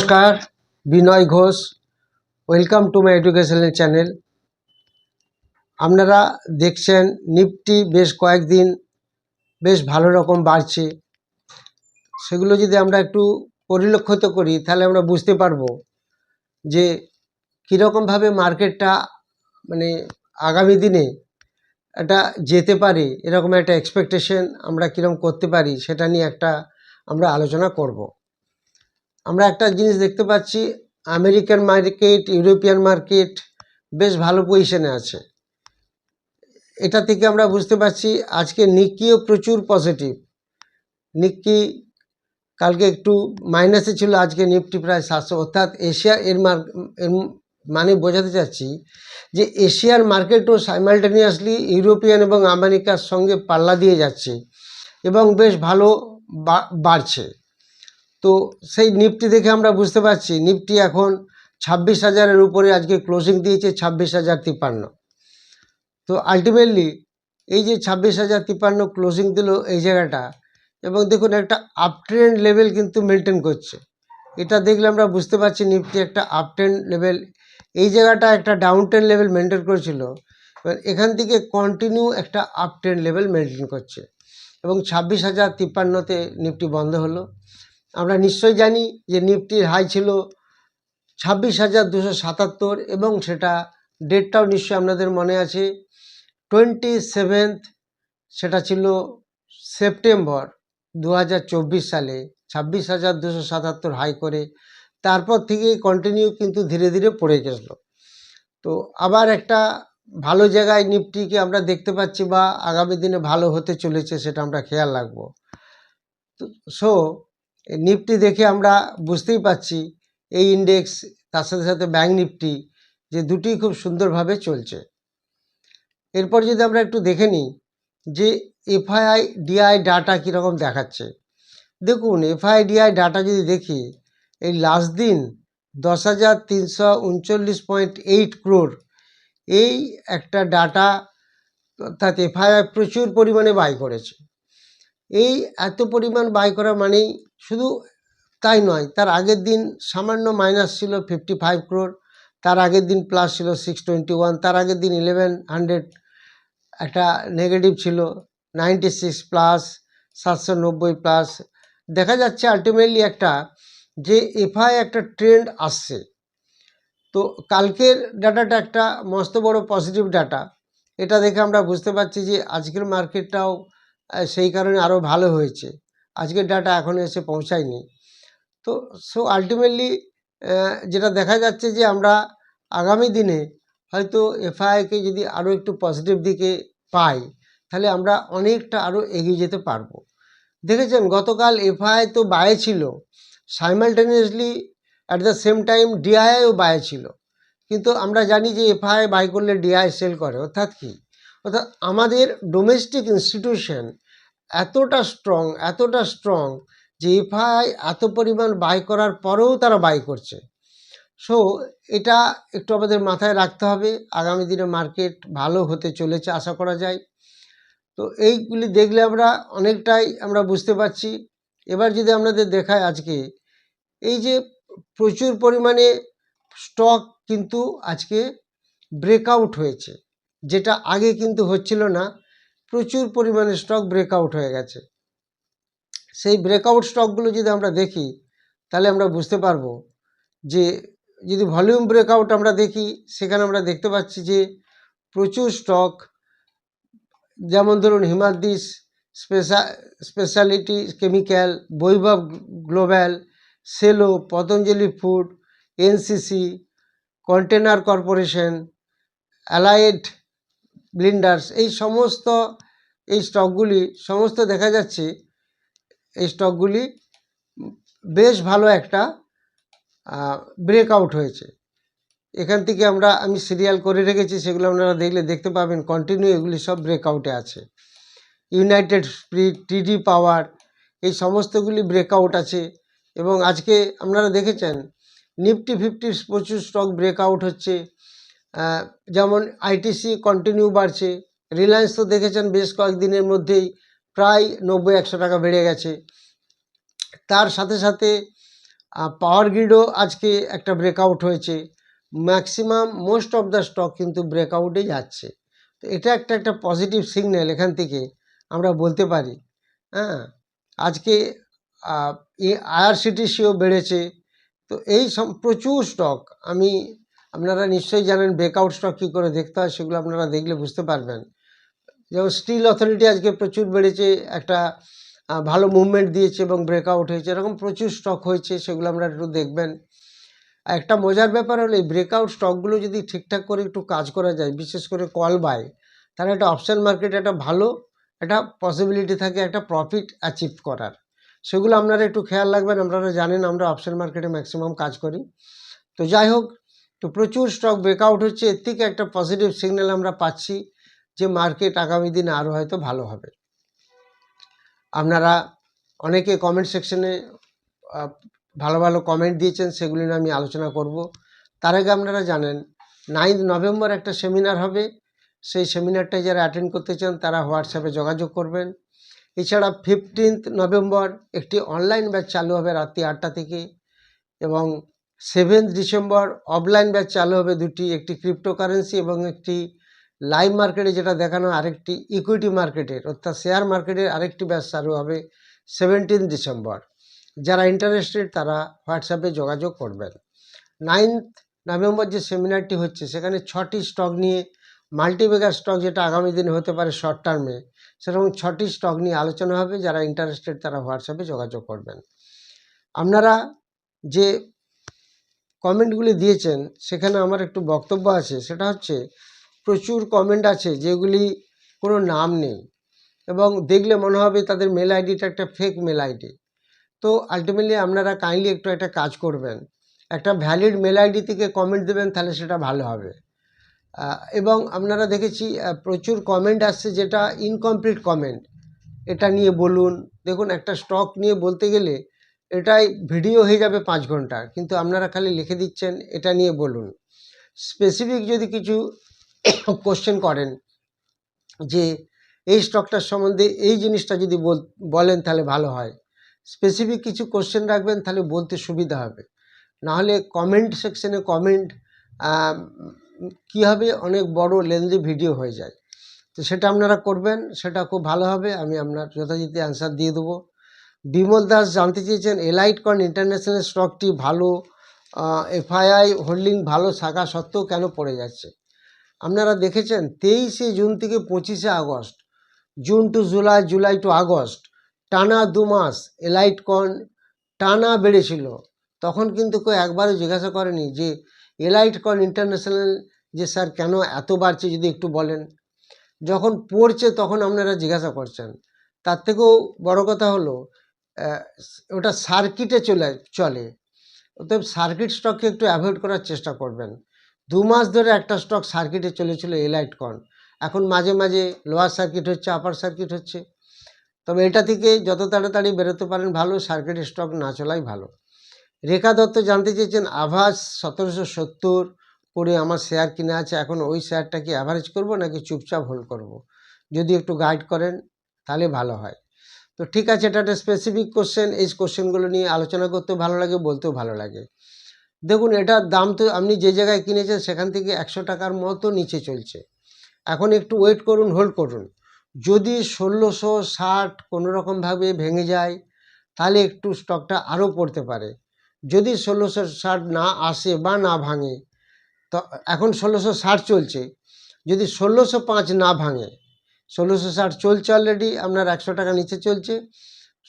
নমস্কার, Binoy Ghosh. Welcome to my educational channel আপনারা দেখছেন নিফটি বেশ কয়েকদিন বেশ ভালো রকম বাড়ছে। সেগুলো যদি আমরা একটু পরিলক্ষিত করি, তাহলে আমরা বুঝতে পারব যে কীরকমভাবে মার্কেটটা মানে আগামী দিনে একটা যেতে পারে, এরকম একটা এক্সপেকটেশন আমরা কীরকম করতে পারি, সেটা নিয়ে একটা আমরা আলোচনা করব। আমরা একটা জিনিস দেখতে পাচ্ছি আমেরিকান মার্কেট, ইউরোপিয়ান মার্কেট বেশ ভালো পজিশনে আছে। এটা থেকে আমরা বুঝতে পারছি আজকে নিকিও প্রচুর পজিটিভ নিকি কালকে একটু মাইনাসে ছিল, আজকে নিফটি প্রায় সাতশো। অর্থাৎ এশিয়া এর মার এর মানে বোঝাতে চাচ্ছি যে এশিয়ার মার্কেটও সাইমালটেনিয়াসলি ইউরোপিয়ান এবং আমেরিকার সঙ্গে পাল্লা দিয়ে যাচ্ছে এবং বেশ ভালো বাড়ছে। তো সেই নিফটি দেখে আমরা বুঝতে পারছি, নিফটি এখন ছাব্বিশ হাজারের উপরে আজকে ক্লোজিং দিয়েছে, ছাব্বিশ হাজার তিপ্পান্ন। তো আলটিমেটলি এই যে ছাব্বিশ হাজার তিপ্পান্ন ক্লোজিং দিল এই জায়গাটা, এবং দেখুন একটা আপ ট্রেন্ড লেভেল কিন্তু মেনটেন করছে। এটা দেখলে আমরা বুঝতে পারছি নিফটি একটা আপ ট্রেন্ড লেভেল এই জায়গাটা একটা ডাউন ট্রেন্ড লেভেল মেনটেন করেছিল, এবার এখান থেকে কন্টিনিউ একটা আপ ট্রেন্ড লেভেল মেনটেন করছে। এবং ছাব্বিশ হাজার তিপ্পান্নতে নিফটি বন্ধ হলো। আমরা নিশ্চয়ই জানি যে নিফটির হাই ছিল ছাব্বিশ হাজার দুশো সাতাত্তর এবং সেটা ডেটটাও নিশ্চয়ই আপনাদের মনে আছে। টোয়েন্টি সেভেন্থ সেটা ছিল সেপ্টেম্বর দু হাজার চব্বিশ সালে, ছাব্বিশ হাজার দুশো সাতাত্তর হাই করে। তারপর থেকেই কন্টিনিউ কিন্তু ধীরে ধীরে পড়ে গেছিল। তো আবার একটা ভালো জায়গায় নিফটিকে আমরা দেখতে পাচ্ছি বা আগামী দিনে ভালো হতে চলেছে সেটা আমরা খেয়াল রাখব। সো নিফটি দেখে আমরা বুঝতেই পাচ্ছি এই ইন্ডেক্স তার সাথে সাথে ব্যাঙ্ক নিফটি যে দুটি খুব সুন্দরভাবে চলছে। এরপর যদি আমরা একটু দেখে নিই যে এফআইআই ডিআই ডাটা কীরকম দেখাচ্ছে। দেখুন এফআই ডিআই ডাটা যদি দেখি, এই লাস্ট দিন দশ হাজার তিনশো উনচল্লিশ পয়েন্ট এইট ক্রোর এই একটা ডাটা অর্থাৎ এফআইআই প্রচুর পরিমাণে বাই করেছে। এই এত পরিমাণ বাই করা মানেই শুধু তাই নয়, তার আগের দিন সামান্য মাইনাস ছিল ফিফটি ফাইভ ক্রোর তার আগের দিন প্লাস ছিল সিক্স টোয়েন্টি ওয়ান তার আগের দিন ইলেভেন হান্ড্রেড একটা নেগেটিভ ছিল নাইনটি সিক্স প্লাস সাতশো নব্বই প্লাস দেখা যাচ্ছে আলটিমেটলি একটা যে এফআই একটা ট্রেন্ড আসছে। তো কালকের ডাটাটা একটা মস্ত বড় পজিটিভ ডাটা এটা দেখে আমরা বুঝতে পারছি যে আজকের মার্কেটটাও সেই কারণে আরও ভালো হয়েছে। আজকের ডাটা এখনও এসে পৌঁছায়নি। তো সো আলটিমেটলি যেটা দেখা যাচ্ছে যে আমরা আগামী দিনে হয়তো এফআইকে যদি আরও একটু পজিটিভ দিকে পাই, তাহলে আমরা অনেকটা আরও এগিয়ে যেতে পারব। দেখেছেন, গতকাল এফআই তো বায়ে ছিল। Simultaneously at the same time DII buyer ছিল। কিন্তু আমরা জানি যে এফআই বাই করলে ডিআই সেল করে, অর্থাৎ কি? অর্থাৎ আমাদের ডোমেস্টিক ইনস্টিটিউশন এতটা স্ট্রং এতটা স্ট্রং যে এফআই এত পরিমাণ বাই করার পরেও তারা বাই করছে। সো এটা একটু আমাদের মাথায় রাখতে হবে। আগামী দিনে মার্কেট ভালো হতে চলেছে আশা করা যায়। তো এইগুলি দেখলে আমরা অনেকটাই আমরা বুঝতে পারছি। এবার যদি আপনাদের দেখায় আজকে, এই যে প্রচুর পরিমাণে স্টক কিন্তু আজকে ব্রেকআউট হয়েছে। যেটা আগে কিন্তু হচ্ছিল না, প্রচুর পরিমাণে স্টক ব্রেকআউট হয়ে গেছে। সেই ব্রেকআউট স্টকগুলো যদি আমরা দেখি, তাহলে আমরা বুঝতে পারব যে, যদি ভলিউম ব্রেকআউট আমরা দেখি, সেখানে আমরা দেখতে পাচ্ছি যে, প্রচুর স্টক যেমন ধরুন হিমাদ্রিস, স্পেশা speciality chemical Vaibhav global, Cello, Patanjali food, NCC, container corporation, allied blenders, এই সমস্ত, এই স্টকগুলি, সমস্ত দেখা যাচ্ছে, এই স্টকগুলি বেশ ভালো একটা ব্রেকআউট হয়েছে। এখান থেকে আমরা, আমি সিরিয়াল করে রেখেছি, সেগুলো আপনারা দেখলে দেখতে পাবেন কন্টিনিউ এগুলি সব ব্রেকআউটে আছে। ইউনাইটেড স্পিরিট টিডি পাওয়ার এই সমস্তগুলি ব্রেকআউট আছে। এবং আজকে আপনারা দেখেছেন নিফটি ফিফটির প্রচুর স্টক ব্রেকআউট হচ্ছে। যেমন আইটিসি কন্টিনিউ বাড়ছে। রিলায়েন্স তো দেখেছেন বেশ কয়েকদিনের মধ্যেই প্রায় নব্বই, একশো টাকা বেড়ে গেছে। তার সাথে সাথে পাওয়ার গ্রিডও আজকে একটা ব্রেকআউট হয়েছে। Maximum most of the stock কিন্তু ব্রেকআউটে যাচ্ছে। তো এটা একটা একটা পজিটিভ সিগন্যাল এখান থেকে আমরা বলতে পারি। হ্যাঁ আজকে আইআরসিটিসিও বেড়েছে। তো এই প্রচুর স্টক আমি আপনারা নিশ্চয়ই জানেন ব্রেকআউট স্টক কী করে দেখতে হয়, সেগুলো আপনারা দেখলে বুঝতে পারবেন। যেমন স্টিল অথরিটি আজকে প্রচুর বেড়েছে, একটা ভালো মুভমেন্ট দিয়েছে এবং ব্রেকআউট হয়েছে, এরকম প্রচুর স্টক হয়েছে, সেগুলো আমরা একটু দেখবেন। একটা মজার ব্যাপার হলো, এই ব্রেকআউট স্টকগুলো যদি ঠিকঠাক করে একটু কাজ করা যায়, বিশেষ করে কল বাই তাহলে একটা অপশান মার্কেটে একটা ভালো, একটা পসিবিলিটি থাকে একটা প্রফিট অ্যাচিভ করার। সেগুলো আপনারা একটু খেয়াল রাখবেন, আপনারা জানেন আমরা অপশান মার্কেটে ম্যাক্সিমাম কাজ করি। তো যাই হোক তো প্রচুর স্টক ব্রেকআউট হচ্ছে। এর থেকে একটা পজিটিভ সিগন্যাল আমরা পাচ্ছি যে মার্কেট আগামী দিনে আরও হয়তো ভালো হবে। আপনারা অনেকে কমেন্ট সেকশনে ভালো ভালো কমেন্ট দিয়েছেন, সেগুলি নিয়ে আমি আলোচনা করব। তার আগে আপনারা জানেন নাইন্থ নভেম্বর একটা সেমিনার হবে। সেই সেমিনারটায় যারা অ্যাটেন্ড করতে চান, তারা হোয়াটসঅ্যাপে যোগাযোগ করবেন। এছাড়া ফিফটিন্থ নভেম্বর একটি অনলাইন ব্যাচ চালু হবে রাত্রি আটটা থেকে। এবং সেভেন্থ ডিসেম্বর অফলাইন ব্যাচ চালু হবে দুটি, একটি ক্রিপ্টোকারেন্সি এবং একটি লাইভ মার্কেটে যেটা দেখানো আরেকটি ইকুইটি মার্কেটের অর্থাৎ শেয়ার মার্কেটের আরেকটি ব্যাচ চালু হবে সেভেন্টিন ডিসেম্বর। যারা ইন্টারেস্টেড তারা হোয়াটসঅ্যাপে যোগাযোগ করবেন। নাইন্থ নভেম্বর যে সেমিনারটি হচ্ছে, সেখানে ছটি স্টক নিয়ে মাল্টিবেগার স্টক যেটা আগামী দিনে হতে পারে শর্ট টার্মে সেরকম ছটি স্টক নিয়ে আলোচনা হবে। যারা ইন্টারেস্টেড তারা হোয়াটসঅ্যাপে যোগাযোগ করবেন। আপনারা যে কমেন্টগুলি দিয়েছেন, সেখানে আমার একটু বক্তব্য আছে, সেটা হচ্ছে প্রচুর কমেন্ট আছে যেগুলি কোনো নাম নেই এবং দেখলে মনে হবে তাদের মেল আইডিটা একটা ফেক মেল আইডি। তো আলটিমেটলি আপনারা কাইন্ডলি একটু একটা কাজ করবেন, একটা ভ্যালিড মেল আইডি থেকে কমেন্ট দেবেন তাহলে সেটা ভালো হবে। এবং আপনারা দেখেছি প্রচুর কমেন্ট আসছে যেটা ইনকমপ্লিট কমেন্ট এটা নিয়ে বলুন, দেখুন একটা স্টক নিয়ে বলতে গেলে এটাই ভিডিও হয়ে যাবে পাঁচ ঘণ্টার কিন্তু আপনারা খালি লিখে দিচ্ছেন, এটা নিয়ে বলুন। স্পেসিফিক যদি কিছু কোশ্চেন করেন, যে এই স্টকটার সম্বন্ধে এই জিনিসটা যদি বল- বলেন তাহলে ভালো হয়। স্পেসিফিক কিছু কোশ্চেন রাখবেন, তাহলে বলতে সুবিধা হবে। নাহলে কমেন্ট সেকশনে কমেন্ট কী হবে? অনেক বড় লেন্দি ভিডিও হয়ে যায়। তো সেটা আপনারা করবেন, সেটা খুব ভালো হবে। আমি আপনার যথাযথ অ্যান্সার দিয়ে দেবো। বিমল দাস জানতে চেয়েছেন এলাইট কন ইন্টারন্যাশনাল স্টকটি ভালো এফআইআই হোল্ডিং ভালো থাকা সত্ত্বেও কেন পড়ে যাচ্ছে? আপনারা দেখেছেন, তেইশে জুন থেকে পঁচিশে August, June to July July to August, টানা দু মাস এলাইট কন টানা বেড়েছিল। তখন কিন্তু কেউ একবারও জিজ্ঞাসা করেনি যে এলাইট কন ইন্টারন্যাশনাল যে স্যার কেন এত বাড়ছে যদি একটু বলেন? যখন পড়ছে তখন আপনারা জিজ্ঞাসা করছেন। তার থেকেও বড় কথা হলো ওটা সার্কিটে চলে চলে। অতএব সার্কিট স্টককে একটু অ্যাভয়েড করার চেষ্টা করবেন। দু মাস ধরে একটা স্টক সার্কিটে চলেছিল এলাইট কন এখন মাঝে মাঝে লোয়ার সার্কিট হচ্ছে আপার সার্কিট হচ্ছে। তবে এটা থেকে যত তাড়াতাড়ি বেরোতে পারেন ভালো সার্কিট স্টক না চলাই ভালো। রেখা দত্ত জানতে চেয়েছেন, আভাস সতেরোশো সত্তর করে আমার শেয়ার কিনে আছে, এখন ওই শেয়ারটা কি অ্যাভারেজ করব নাকি চুপচাপ হোল্ড করব। যদি একটু গাইড করেন, তাহলে ভালো হয়। তো ঠিক আছে, এটা একটা স্পেসিফিক কোশ্চেন এই কোশ্চেনগুলো নিয়ে আলোচনা করতেও ভালো লাগে, বলতেও ভালো লাগে। দেখুন এটার দাম তো আপনি যে জায়গায় কিনেছেন, সেখান থেকে একশো টাকার মতো নিচে চলছে। এখন একটু ওয়েট করুন হোল্ড করুন। যদি ষোলোশো ষাট কোনো রকমভাবে ভেঙে যায়, তাহলে একটু স্টকটা আরও পড়তে পারে। যদি ষোলোশো ষাট না আসে বা না ভাঙে, তো এখন ষোলোশো ষাট চলছে। যদি ষোলোশো পাঁচ না ভাঙে ষোলোশো ষাট চলছে অলরেডি আপনার একশো টাকা নিচে চলছে।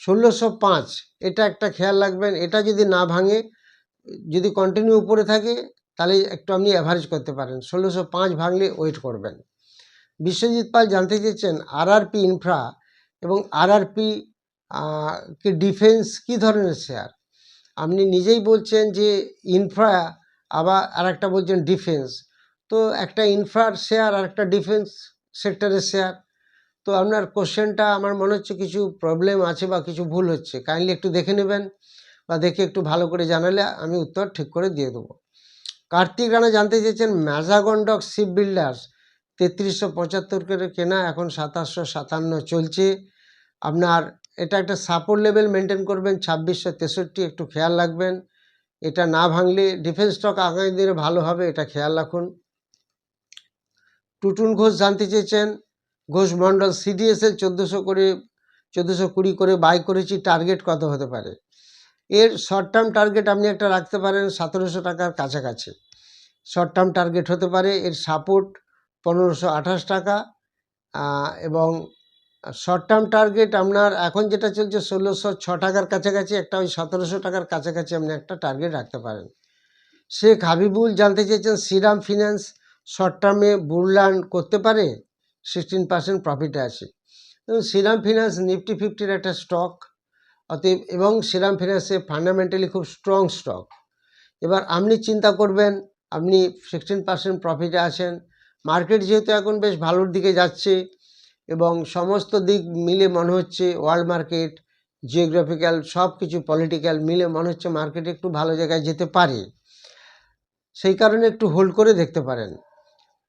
ষোলোশো পাঁচ, এটা একটা খেয়াল রাখবেন, এটা যদি না ভাঙে, যদি কন্টিনিউ উপরে থাকে, তাহলে একটু আপনি অ্যাভারেজ করতে পারেন। ষোলোশো পাঁচ ভাঙলে ওয়েট করবেন। বিশ্বজিৎ পাল জানতে চেয়েছেন আরআরপি ইনফ্রা এবং আরআরপি কি ডিফেন্স কী ধরনের শেয়ার আপনি নিজেই বলছেন যে ইনফ্রা আবার আর একটা বলছেন ডিফেন্স তো একটা ইনফ্রার শেয়ার আর একটা ডিফেন্স সেক্টরের শেয়ার তো আপনার কোশ্চেনটা আমার মনে হচ্ছে কিছু প্রবলেম আছে বা কিছু ভুল হচ্ছে। কাইন্ডলি একটু দেখে নেবেন বা দেখে একটু ভালো করে জানালে আমি উত্তর ঠিক করে দিয়ে দেবো। কার্তিক রানা জানতে চেয়েছেন ম্যাজাগন্ডক শিপ বিল্ডার্স তেত্রিশশো পঁচাত্তর করে কেনা, এখন সাতাশশো সাতান্ন চলছে। আপনার এটা একটা সাপোর্ট লেভেল মেনটেন করবেন, ছাব্বিশশো তেষট্টি, একটু খেয়াল রাখবেন। এটা না ভাঙলে ডিফেন্স স্টক আগামী দিনে ভালো হবে, এটা খেয়াল রাখুন। টুটুন ঘোষ জানতে চেয়েছেন ঘোষ মণ্ডল সিডিএসএল চোদ্দোশো করে, চোদ্দোশো কুড়ি করে বাই করেছি টার্গেট কত হতে পারে? এর শর্ট টার্ম টার্গেট আপনি একটা রাখতে পারেন সতেরোশো টাকার কাছাকাছি। শর্ট টার্ম টার্গেট হতে পারে, এর সাপোর্ট পনেরোশো আঠাশ টাকা এবং শর্ট টার্ম টার্গেট আপনার এখন যেটা চলছে ষোলোশো ছ টাকার কাছাকাছি, একটা ওই সতেরোশো টাকার কাছাকাছি আপনি একটা টার্গেট রাখতে পারেন। শেখ হাবিবুল জানতে চেয়েছেন শ্রীরাম ফিন্যান্স শর্ট টার্মে বুড়লান করতে পারে? সিক্সটিন পার্সেন্ট প্রফিটে আছে। শ্রীরাম ফিনান্স নিফটি ফিফটির একটা স্টক অতএব এবং শ্রীরাম ফিন্যান্সে ফান্ডামেন্টালি খুব স্ট্রং স্টক এবার আপনি চিন্তা করবেন, আপনি সিক্সটিন পার্সেন্ট প্রফিটে আছেন। মার্কেট যেহেতু এখন বেশ ভালোর দিকে যাচ্ছে এবং সমস্ত দিক মিলে মনে হচ্ছে ওয়ার্ল্ড মার্কেট জিওগ্রাফিক্যাল সব কিছু পলিটিক্যাল মিলে মনে হচ্ছে মার্কেট একটু ভালো জায়গায় যেতে পারে। সেই কারণে একটু হোল্ড করে দেখতে পারেন।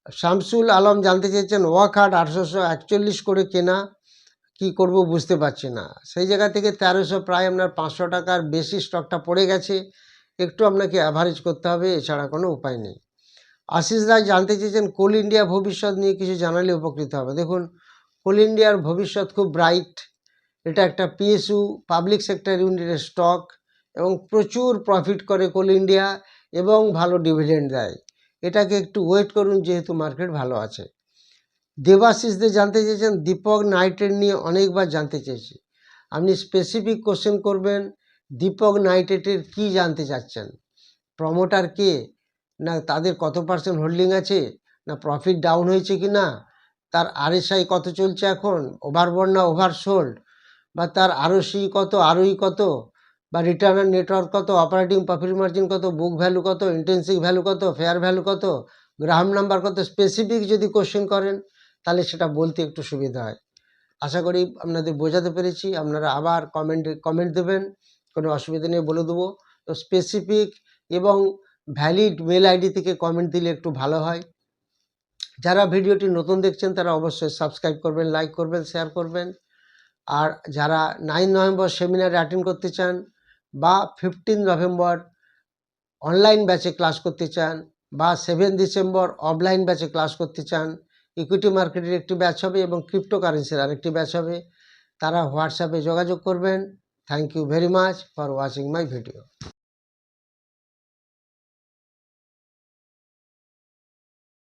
শামসুল আলম জানতে চেয়েছেন, ওয়াক হার্ট আটশোশো একচল্লিশ করে কেনা, কি করব বুঝতে পারছি না। সেই জায়গা থেকে তেরোশো, প্রায় আপনার পাঁচশো টাকার বেশি স্টকটা পড়ে গেছে। একটু আপনাকে অ্যাভারেজ করতে হবে, এছাড়া কোনো উপায় নেই। আশিস রায় জানতে চেয়েছেন, কোল ইন্ডিয়া ভবিষ্যৎ নিয়ে কিছু জানালে উপকৃত হবে। দেখুন, কোল ইন্ডিয়ার ভবিষ্যৎ খুব ব্রাইট এটা একটা পিএসইউ পাবলিক সেক্টর ইউনিটের স্টক এবং প্রচুর প্রফিট করে কোল ইন্ডিয়া, এবং ভালো ডিভিডেন্ড দেয়। এটাকে একটু ওয়েট করুন যেহেতু মার্কেট ভালো আছে। দেবাশিসদের জানতে চেয়েছেন, দীপক নাইটের নিয়ে অনেকবার জানতে চেয়েছি। আপনি স্পেসিফিক কোশ্চেন করবেন, দীপক নাইটেটের কি জানতে চাচ্ছেন? প্রমোটার কে? না তাদের কত পার্সেন্ট হোল্ডিং আছে? না প্রফিট ডাউন হয়েছে কি না? তার আরএসআই কত চলছে এখন? ওভারবন না ওভার সোল্ড বা তার আরওসি কত আরওই কত? বা রিটার্ন অন নেটওয়ার্ক কত অপারেটিং প্রফিট মার্জিন কত বুক ভ্যালু কত ইন্টেন্সিভ ভ্যালু কত ফেয়ার ভ্যালু কত গ্রাহাম নাম্বার কত স্পেসিফিক যদি কোশ্চেন করেন, তাহলে সেটা বলতে একটু সুবিধা হয়। আশা করি আপনাদের বোঝাতে পেরেছি। আপনারা আবার কমেন্ট কমেন্ট দেবেন, কোনো অসুবিধা নেই, বলে দেবো। তো স্পেসিফিক এবং ভ্যালিড মেল আইডি থেকে কমেন্ট দিলে একটু ভালো হয়। যারা ভিডিওটি নতুন দেখছেন, তারা অবশ্যই সাবস্ক্রাইব করবেন লাইক করবেন শেয়ার করবেন। আর যারা নাইন নভেম্বর সেমিনারে অ্যাটেন্ড করতে চান বা ফিফটিন নভেম্বর অনলাইন ব্যাচে ক্লাস করতে চান বা সেভেন ডিসেম্বর অফলাইন ব্যাচে ক্লাস করতে চান ইকুইটি মার্কেটের একটি ব্যাচ হবে এবং ক্রিপ্টোকারেন্সির আরেকটি ব্যাচ হবে। তারা হোয়াটসঅ্যাপে যোগাযোগ করবেন। Thank you very much for watching my video